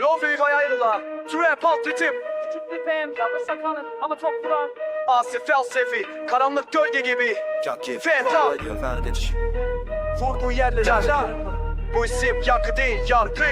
Büyük ayrılar. Trap alt ritim. Küçük bir sakalın ama çok vuran. Asi felsefi. Karanlık gölge gibi. Feta. Vurduğun yerlere. Bu isim yankı değil yargı.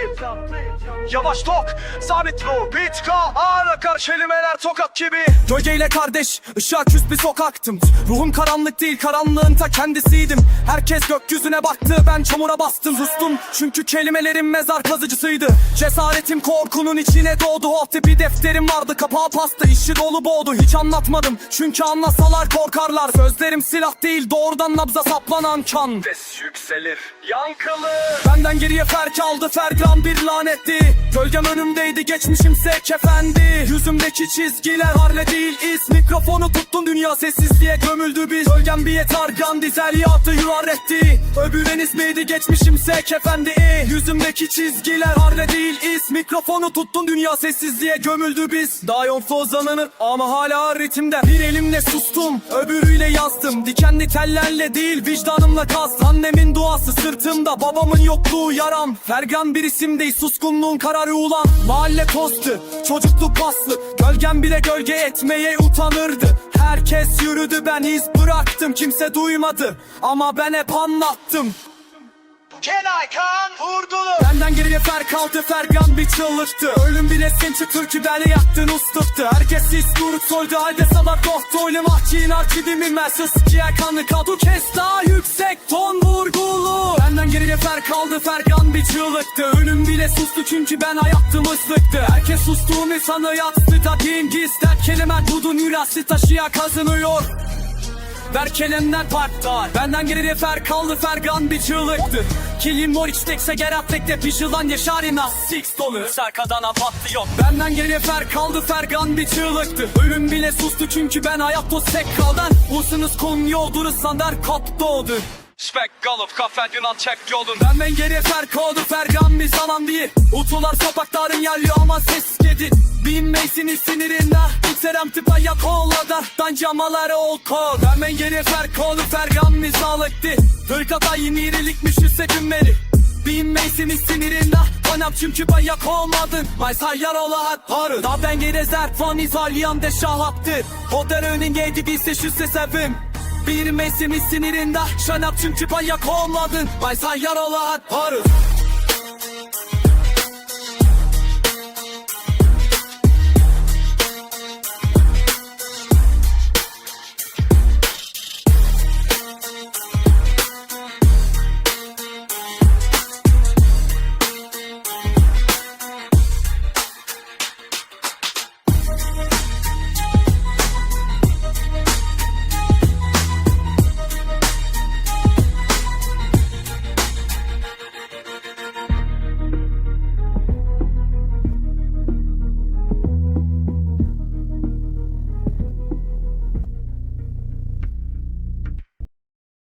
Yavaş tok, sabit bu Beat ka, ağır akar kelimeler tokat gibi. Gölgeyle kardeş, ışığa küs bir sokaktım. Ruhum karanlık değil, karanlığın ta kendisiydim. Herkes gökyüzüne baktı, ben çamura bastım Sustum. Çünkü kelimelerim mezar kazıcısıydı. Cesaretim korkunun içine doğdu. Alt bir defterim vardı, kapağı pastı. İşi dolu boğdu Hiç anlatmadım. Çünkü anlasalar korkarlar. Sözlerim silah değil, doğrudan nabza saplanan kan. Ses yükselir, yankılı Benden geriye fer kaldı Fergan bir lanetti. Gölgem önümdeydi geçmişimse kefendi. Yüzümdeki çizgiler harle değil iz Mikrofonu tuttun dünya sessizliğe gömüldü biz. Gölgem bir yeter Gandhi zerriyatı yuvar etti. Öbüren ismiydi geçmişimse kefendi. Yüzümdeki çizgiler harle değil iz Mikrofonu tuttun dünya sessizliğe gömüldü biz. Dayon fozlanır ama hala ritimden Bir elimle sustum öbürüyle yazdım. Dikenli tellerle değil vicdanımla kaz Annemin duası sırtımda babamın yokluğu yaram Fergan bir isim değil suskunluğun kararı ulan. Mahalle tostu çocukluk paslı Gölgem bile gölge etmeye utanırdı. Herkes yürüdü ben iz bıraktım kimse duymadı. Ama ben hep anlattım Kenay Kan vurdulu Benden geriye fer kaldı Fergan bir çığlıktı. Ölüm bile sen çıkır ki beni yaktın ustuktu Herkes hiç durup soydu halde salak dost Oylum ahçin arkidimin mersiz Kiye kanı kaldı kes daha yüksek ton vurgulu. Benden geriye fer kaldı Fergan bir çığlıktı. Ölüm bile sustu çünkü ben hayattım ıslıktı. Herkes sustuğum insanı yattı da din gizler Kelime budun yürası taşıya kazanıyor Ver kelimden patlar. Benden geriye fer kaldı fergan bir çığlıktı Kilim mor içtekse gerattekte pişilan yaşarina Six dolu. Serkadan pattı yok Benden geriye fer kaldı fergan bir çığlıktı Ölüm bile sustu çünkü ben hayatta sek kaldan Usunuz kon yolduru sandar kap doğdu Spek galıp kafen Yunan çek yolun. Benden geriye fer kaldı fergan bir salam değil. Utular sokakların yerli ama ses gedin Binmeysin sinirinde Yükselem tıpa yak oğlada Dan camaları ol kol Benden geriye fer kaldı fergan bir sağlıktı. Hırkata yeni irilikmiş yüz sekünmeri Binmeysin sinirinde Anam çünkü bayak olmadın. May sayar ola hat harı. Da ben geri zerfan İzalyan de şahattır. O der önün geydi bilse şu sesevim bir mevsimi sinirinde Şanap çünkü bayak olmadın. Bay sayar ola hat harı